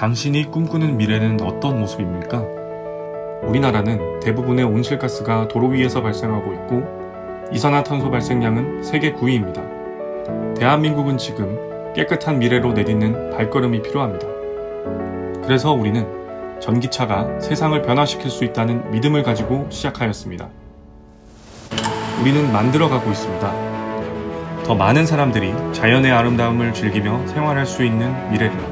당신이 꿈꾸는 미래는 어떤 모습입니까? 우리나라는 대부분의 온실가스가 도로 위에서 발생하고 있고 이산화탄소 발생량은 세계 9위입니다. 대한민국은 지금 깨끗한 미래로 내딛는 발걸음이 필요합니다. 그래서 우리는 전기차가 세상을 변화시킬 수 있다는 믿음을 가지고 시작하였습니다. 우리는 만들어가고 있습니다. 더 많은 사람들이 자연의 아름다움을 즐기며 생활할 수 있는 미래를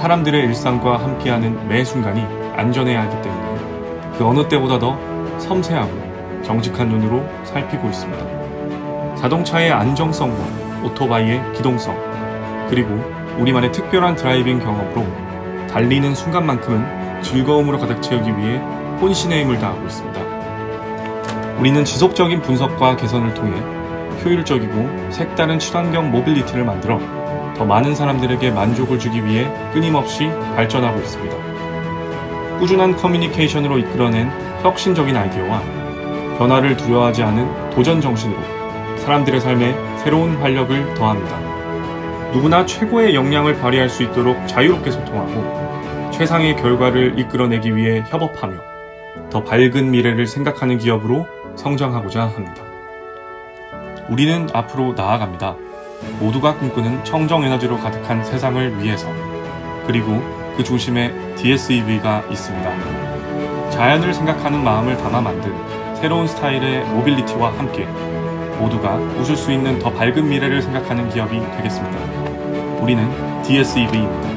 사람들의 일상과 함께하는 매 순간이 안전해야 하기 때문에 그 어느 때보다 더 섬세하고 정직한 눈으로 살피고 있습니다. 자동차의 안정성과 오토바이의 기동성, 그리고 우리만의 특별한 드라이빙 경험으로 달리는 순간만큼은 즐거움으로 가득 채우기 위해 혼신의 힘을 다하고 있습니다. 우리는 지속적인 분석과 개선을 통해 효율적이고 색다른 친환경 모빌리티를 만들어 더 많은 사람들에게 만족을 주기 위해 끊임없이 발전하고 있습니다. 꾸준한 커뮤니케이션으로 이끌어낸 혁신적인 아이디어와 변화를 두려워하지 않은 도전 정신으로 사람들의 삶에 새로운 활력을 더합니다. 누구나 최고의 역량을 발휘할 수 있도록 자유롭게 소통하고 최상의 결과를 이끌어내기 위해 협업하며 더 밝은 미래를 생각하는 기업으로 성장하고자 합니다. 우리는 앞으로 나아갑니다. 모두가 꿈꾸는 청정 에너지로 가득한 세상을 위해서 그리고 그 중심에 DSEV가 있습니다. 자연을 생각하는 마음을 담아 만든 새로운 스타일의 모빌리티와 함께 모두가 웃을 수 있는 더 밝은 미래를 생각하는 기업이 되겠습니다. 우리는 DSEV입니다.